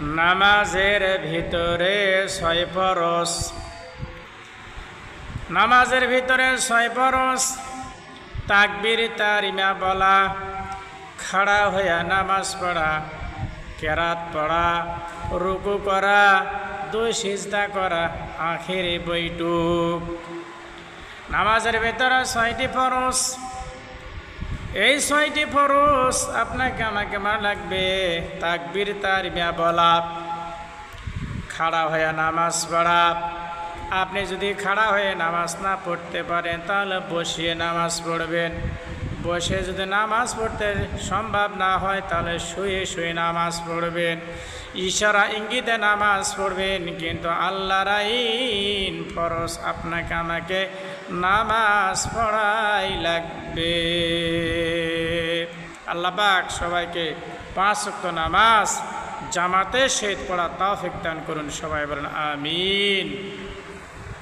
নামাজের ভিতরে ছয় ফরস নামাজের ভিতরে ছয় ফরস তাকবির, তারিমা বলা। খাড়া হইয়া নামাজ পড়া। কেরাত পড়া। রুকু করা। দুই সিজদা করা। আখেরি বৈঠুক। নামাজের ভেতরে ছয়টি ফরস এই ছয়টি ফরস আপনাকে আমাকে মা লাগবে, তাকবির তারিমা বলা। খাড়া হয়ে নামাজ পড়া। আপনি যদি খাড়া হয়ে নামাজ না পড়তে পারেন, তাহলে বসিয়ে নামাজ পড়বেন। বসে যদি নামাজ পড়তে সম্ভব না হয়, তাহলে শুয়ে শুয়ে নামাজ পড়বেন। ইশারা ইঙ্গিতে নামাজ পড়বেন, কিন্তু আল্লাহর আইন ফরজ। আপনাকে আমাকে নামাজ পড়াই লাগবে। আল্লাহ পাক সবাইকে পাঁচ শক্ত নামাজ, জামাতে শেদ পড়া তাও দান করুন। সবাই বলেন, আমিন।